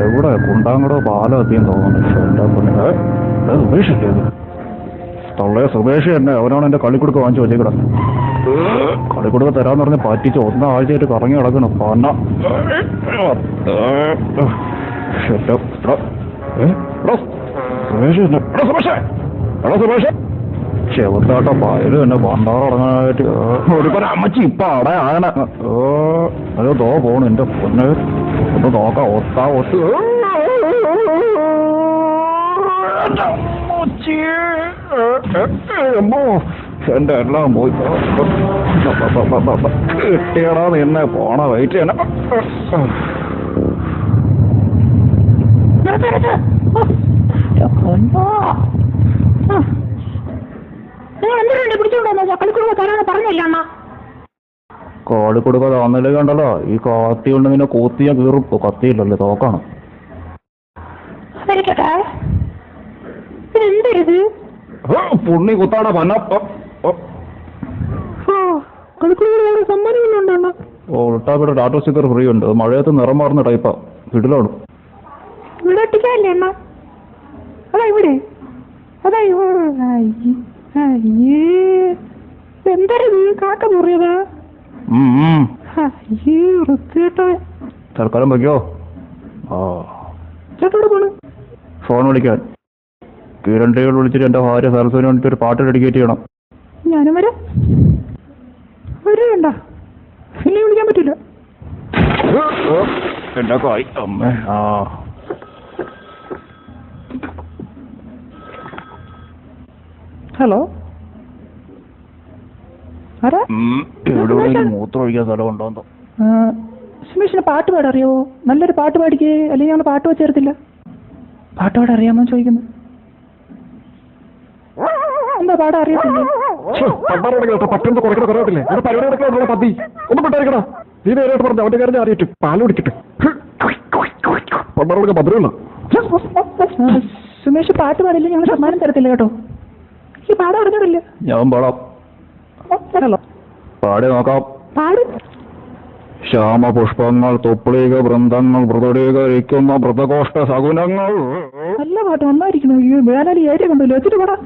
എവിടെ കുണ്ടാങ്കടോ പാലോ എത്തിയെന്ന് തോന്നുന്നു. ഏ? ഏ, സുബേഷ് ഇത്? സുബേഷ് തന്നെ അവനാണ് എന്റെ കളിക്കുടുക്ക വാങ്ങിച്ചു വെച്ചേക്കട കളിക്കുടുക്ക തരാന്ന് പറഞ്ഞ് പറ്റിച്ച് ഒന്നാഴ്ചയായിട്ട് കറങ്ങി കിടക്കണം പന്ന. ശ്ശെ, പായലും എന്നെ? എടാ, സുബേഷ് സുബേഷേ സുബേഷ് തന്നെ പണ്ടാറടങ്ങാനായിട്ട് അമ്മച്ചി ഇപ്പൊ അടയാണ് അത് തോ പോണു എന്റെ പൊന്ന്. ഒന്ന് നോക്കാം ഒത്താ കിട്ടിയടാ നിന്നെ പോണ വെയിറ്റ് ചെയ്യണം പിടിച്ചോണ്ട് കളിക്കുടുക്ക തരാന്ന് പറഞ്ഞില്ല അണ്ണ കൊടുക്കാൻ വന്നില്ലേ ഉണ്ടല്ലോ ഈ കത്തി കൊണ്ട് നിന്നെ കൂത്തിയ കീറും. കത്തിയില്ലല്ലേ തോക്കാണ്. പുണ്ണി കുത്താടാ പന്ന. ഉൾട്ടാപ്പിയുടെ ടാറ്റോ സ്റ്റിക്കർ ഫ്രീ ഉണ്ട്. മഴയത്ത് നിറം മാറുന്ന ടൈപ്പാ. കിടിലാണ്. ഇവിടെ ഒട്ടിക്കാല്ലേ അണ്ണ? അതാ ഇവിടെ. അതാ. അയ്യേ എന്തരത് കാക്ക മുറിയതാ. അയ്യേ വൃത്തികെട്ടോ തൽക്കാലം വയ്ക്കോ ആ. ചേട്ടോടെ പോണ്. ഫോൺ വിളിക്കാൻ. കീരണ്ടികൾ വിളിച്ചിട്ട് എന്റെ ഭാര്യ സരസ്വതി വേണ്ടിട്ട് ഒരു പാട്ട് ഡെഡിക്കേറ്റ് ചെയ്യണം. ഞാനും വരാം. വരണ്ട പിന്നെ വിളിക്കാൻ പറ്റില്ല. കായ്? അമ്മ ആ. ഹലോ? എവിടെയെങ്കിലും മൂത്രം ഒഴിക്കാൻ സ്ഥലമുണ്ടോ സുമേഷിന് പാട്ട് പാടാൻ അറിയാവോ നല്ലൊരു പാട്ട് പാടിക്കേ അല്ലെങ്കിൽ ഞങ്ങൾ പാട്ട് വെച്ചേർത്തില്ല പാട്ട് പാടാൻ അറിയാമോ ചോദിക്കുന്നു. എന്താ പാടാൻ അറിയത്തില്ല? സുമേഷ് പാട്ട് പാടില്ല ഞങ്ങൾ സമ്മാനം തരത്തില്ല കേട്ടോ. ഈ പാടാൻ അറിഞ്ഞിട്ടില്ല ഞാൻ പാടാം. ഹലോ പാടി നോക്കാം. പാടി. ശ്യാമ പുഷ്പങ്ങൾ തുപ്ലീക വൃന്ദങ്ങൾ മൃദുടീകരിക്കുന്ന മൃതകോഷ്ട സകുനങ്ങൾ നല്ല പാട്ട് നന്നായിരിക്കുന്നു. ഈ വേലാലി ഏരിയ കണ്ടല്ലോ. വെച്ചിട്ട് പാടാ.